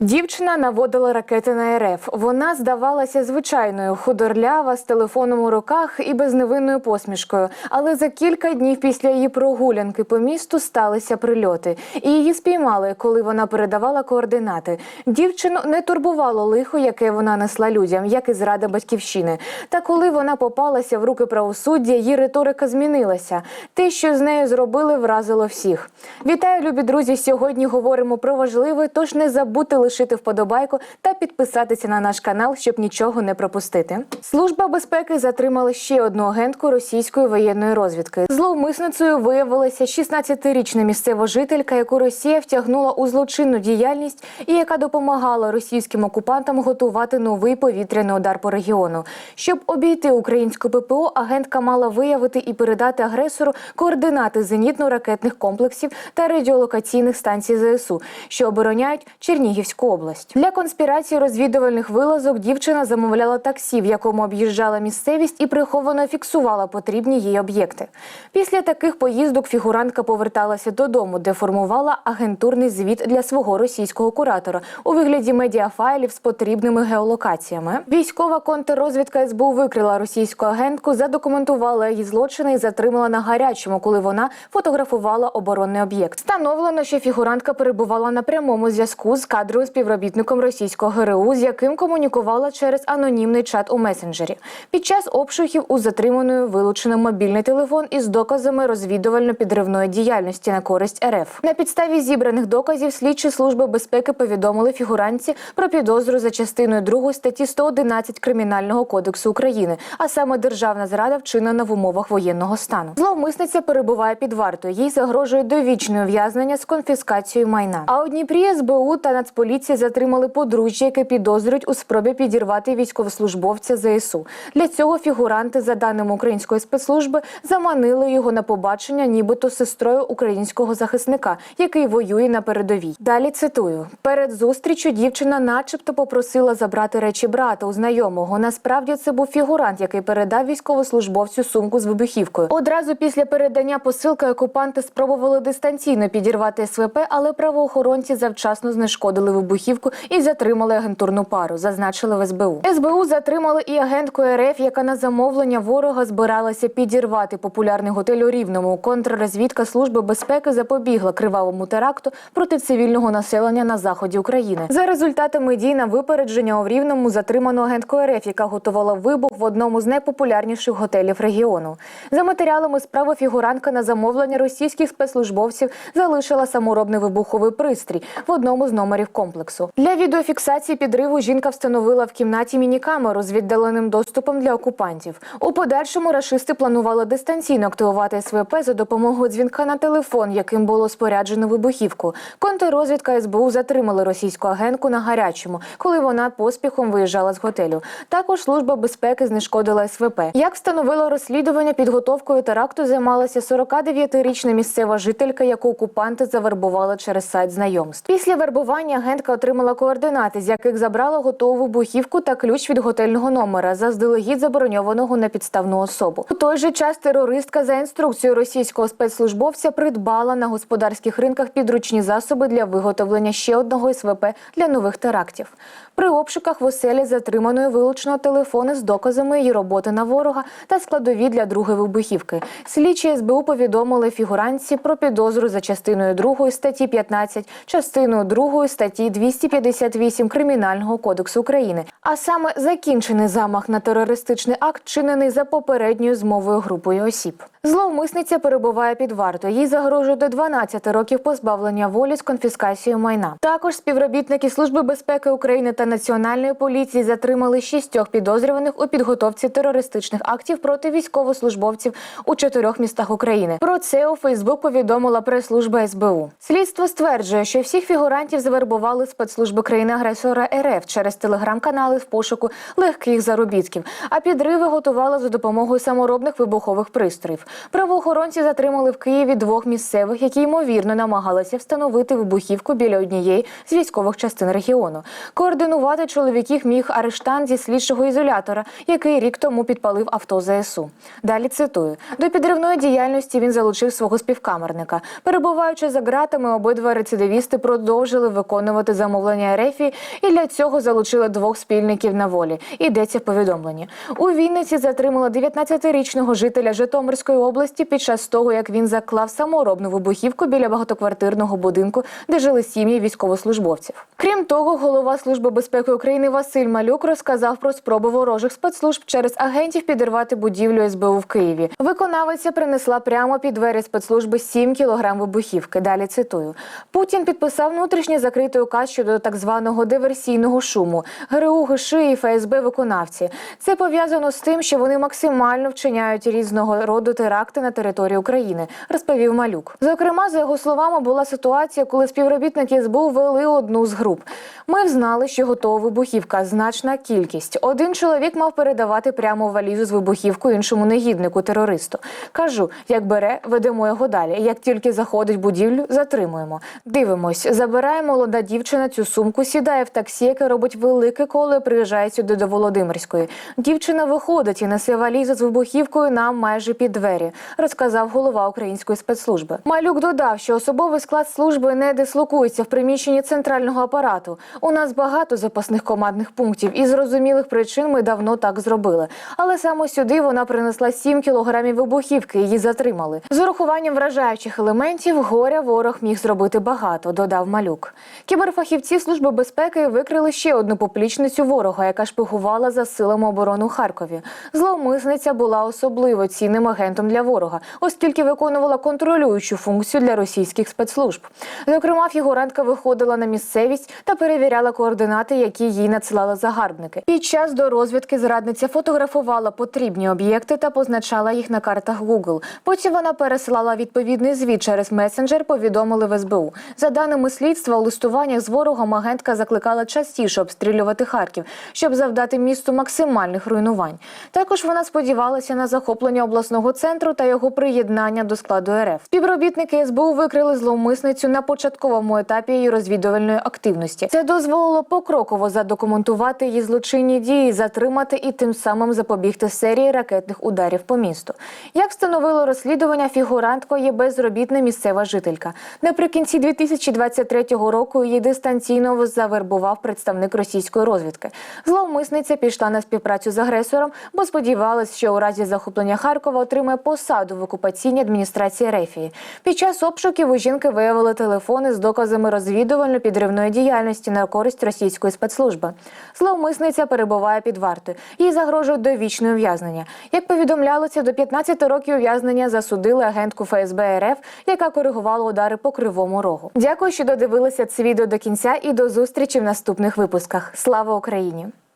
Дівчина наводила ракети на РФ. Вона здавалася звичайною, худорлява з телефоном у руках і безневинною посмішкою. Але за кілька днів після її прогулянки по місту сталися прильоти, і її спіймали, коли вона передавала координати. Дівчину не турбувало лихо, яке вона несла людям, як і зрада батьківщини. Та коли вона попалася в руки правосуддя, її риторика змінилася. Те, що з нею зробили, вразило всіх. Вітаю, любі друзі! Сьогодні говоримо про важливе, тож не забудьте лишити вподобайку та підписатися на наш канал, щоб нічого не пропустити. Служба безпеки затримала ще одну агентку російської воєнної розвідки. Зловмисницею виявилася 16-річна місцева жителька, яку Росія втягнула у злочинну діяльність і яка допомагала російським окупантам готувати новий повітряний удар по регіону. Щоб обійти українську ППО, агентка мала виявити і передати агресору координати зенітно-ракетних комплексів та радіолокаційних станцій ЗСУ, що обороняють Чернігівську область. Для конспірації розвідувальних вилазок дівчина замовляла таксі, в якому об'їжджала місцевість і приховано фіксувала потрібні їй об'єкти. Після таких поїздок фігурантка поверталася додому, де формувала агентурний звіт для свого російського куратора у вигляді медіафайлів з потрібними геолокаціями. Військова контррозвідка СБУ викрила російську агентку, задокументувала її злочини і затримала на гарячому, коли вона фотографувала оборонний об'єкт. Встановлено, що фігурантка перебувала на прямому зв'язку з кадровим співробітником російського ГРУ, з яким комунікувала через анонімний чат у месенджері. Під час обшуків у затриманої вилучено мобільний телефон із доказами розвідувально-підривної діяльності на користь РФ. На підставі зібраних доказів слідчі служби безпеки повідомили фігурантці про підозру за частиною 2 статті 111 Кримінального кодексу України, а саме державна зрада вчинена в умовах воєнного стану. Зловмисниця перебуває під вартою. Їй загрожує довічне ув'язнення з конфіскацією майна. А у Дніпрі СБУ та Нацполіція затримали подружжя, яке підозрюють у спробі підірвати військовослужбовця ЗСУ. Для цього фігуранти, за даними української спецслужби, заманили його на побачення, нібито сестрою українського захисника, який воює на передовій. Далі цитую: перед зустрічю дівчина, начебто, попросила забрати речі брата у знайомого. Насправді це був фігурант, який передав військовослужбовцю сумку з вибухівкою. Одразу після передання посилки окупанти спробували дистанційно підірвати СВП, але правоохоронці завчасно знешкодили вибухівку і затримали агентурну пару. Зазначили в СБУ. СБУ затримали і агентку РФ, яка на замовлення ворога збиралася підірвати популярний готель у Рівному. Контррозвідка служби безпеки запобігла кривавому теракту проти цивільного населення на заході України. За результатами дій на випередження у Рівному затримано агентку РФ, яка готувала вибух в одному з найпопулярніших готелів регіону. За матеріалами справи фігурантка на замовлення російських спецслужбовців залишила саморобний вибуховий пристрій в одному з номерів комплексу. Для відеофіксації підриву жінка встановила в кімнаті мінікамеру з віддаленим доступом для окупантів. У подальшому рашисти планували дистанційно активувати СВП за допомогою дзвінка на телефон, яким було споряджено вибухівку. Контррозвідка СБУ затримали російську агентку на гарячому, коли вона поспіхом виїжджала з готелю. Також служба безпеки знешкодила СВП. Як встановило розслідування, підготовкою теракту займалася 49-річна місцева жителька, яку окупанти завербували через сайт знайомств. Після вербування агентка отримала координати, з яких забрала готову вибухівку та ключ від готельного номера, заздалегідь забороньованого на підставну особу. У той же час терористка за інструкцією російського спецслужбовця придбала на господарських ринках підручні засоби для виготовлення ще одного СВП для нових терактів. При обшуках в оселі затриманої вилучено телефони з доказами її роботи на ворога та складові для другої вибухівки. Слідчі СБУ повідомили фігуранці про підозру за частиною 2 статті 15, частиною 2 статті 258 Кримінального кодексу України, а саме закінчений замах на терористичний акт, чинений за попередньою змовою групою осіб. Зловмисниця перебуває під вартою. Їй загрожує до 12 років позбавлення волі з конфіскацією майна. Також співробітники Служби безпеки України та Національної поліції затримали шістьох підозрюваних у підготовці терористичних актів проти військовослужбовців у чотирьох містах України. Про це у Фейсбук повідомила прес-служба СБУ. Слідство стверджує, що всіх фігурантів завербували спецслужби країни-агресора РФ через телеграм-канали в пошуку легких заробітків, а підриви готували за допомогою саморобних вибухових пристроїв. Правоохоронці затримали в Києві двох місцевих, які ймовірно намагалися встановити вибухівку біля однієї з військових частин регіону. Координувати чоловіків міг арештант зі слідчого ізолятора, який рік тому підпалив авто ЗСУ. Далі цитую: до підривної діяльності він залучив свого співкамерника. Перебуваючи за ґратами, обидва рецидивісти продовжили виконувати виконувати замовлення РФ і для цього залучили двох спільників на волі. Йдеться в повідомленні. У Вінниці затримали 19-річного жителя Житомирської області під час того, як він заклав саморобну вибухівку біля багатоквартирного будинку, де жили сім'ї військовослужбовців. Крім того, голова Служби безпеки України Василь Малюк розказав про спроби ворожих спецслужб через агентів підірвати будівлю СБУ в Києві. Виконавиця принесла прямо під двері спецслужби 7 кілограм вибухівки. Далі цитую: Путін підписав внутрішній закритий указ щодо так званого диверсійного шуму. ГРУ, ГШ і ФСБ виконавці. Це пов'язано з тим, що вони максимально вчиняють різного роду теракти на території України, розповів Малюк. Зокрема, за його словами, була ситуація, коли співробітники СБУ вели одну з груп. Ми взнали, що готова вибухівка, значна кількість. Один чоловік мав передавати прямо валізу з вибухівкою іншому негіднику терористу. Кажу, як бере, ведемо його далі. Як тільки заходить будівлю, затримуємо. Дивимось, забирає молода дівчина цю сумку, сідає в таксі, яке робить велике коло і приїжджає сюди до Володимирської. Дівчина виходить і несе валізу з вибухівкою нам майже під двері, розказав голова української спецслужби. Малюк додав, що особовий склад служби не дислокується в приміщенні центрального апарату. У нас багато запасних командних пунктів, і зрозумілих причин ми давно так зробили. Але саме сюди вона принесла 7 кілограмів вибухівки. Її затримали. З урахуванням вражаючих елементів горя ворог міг зробити багато, додав малюк. Кіберфахівці служби безпеки викрили ще одну поплічницю ворога, яка шпигувала за силами оборони у Харкові. Зловмисниця була особливо цінним агентом для ворога, оскільки виконувала контролюючу функцію для російських спецслужб. Зокрема, фігурантка виходила на місцевість та перевіряла координати, які їй надсилали загарбники. Під час до розвідки зрадниця фотографувала потрібні об'єкти та позначала їх на картах Google. Потім вона пересилала відповідний звіт через месенджер. Повідомили в СБУ. За даними слідства, у листуваннях з ворогом агентка закликала частіше обстрілювати Харків, щоб завдати місту максимальних руйнувань. Також вона сподівалася на захоплення обласного центру та його приєднання до складу РФ. Співробітники СБУ викрили зловмисницю на початковому етапі її розвідувальної активності. Це дозволило покроково задокументувати її злочинні дії, затримати і тим самим запобігти серії ракетних ударів по місту. Як встановило розслідування, фігурантка є безробітна місцева жителька. Наприкінці 2023 року її дистанційно завербував представник російської розвідки. Зловмисниця пішла на співпрацю з агресором, бо сподівалась, що у разі захоплення Харкова отримає посаду в окупаційній адміністрації Рефії. Під час обшуків у жінки виявили телефони з доказами розвідувально-підривної діяльності на користь російської спецслужби. Зловмисниця перебуває під вартою. Їй загрожують довічне ув'язнення. Як повідомлялося, до 15 років ув'язнення засудили агентку ФСБ РФ, яка коригувала удари по кривому рогу. Дякую, що додивилися це відео до кінця і до зустрічі в наступних випусках. Слава Україні!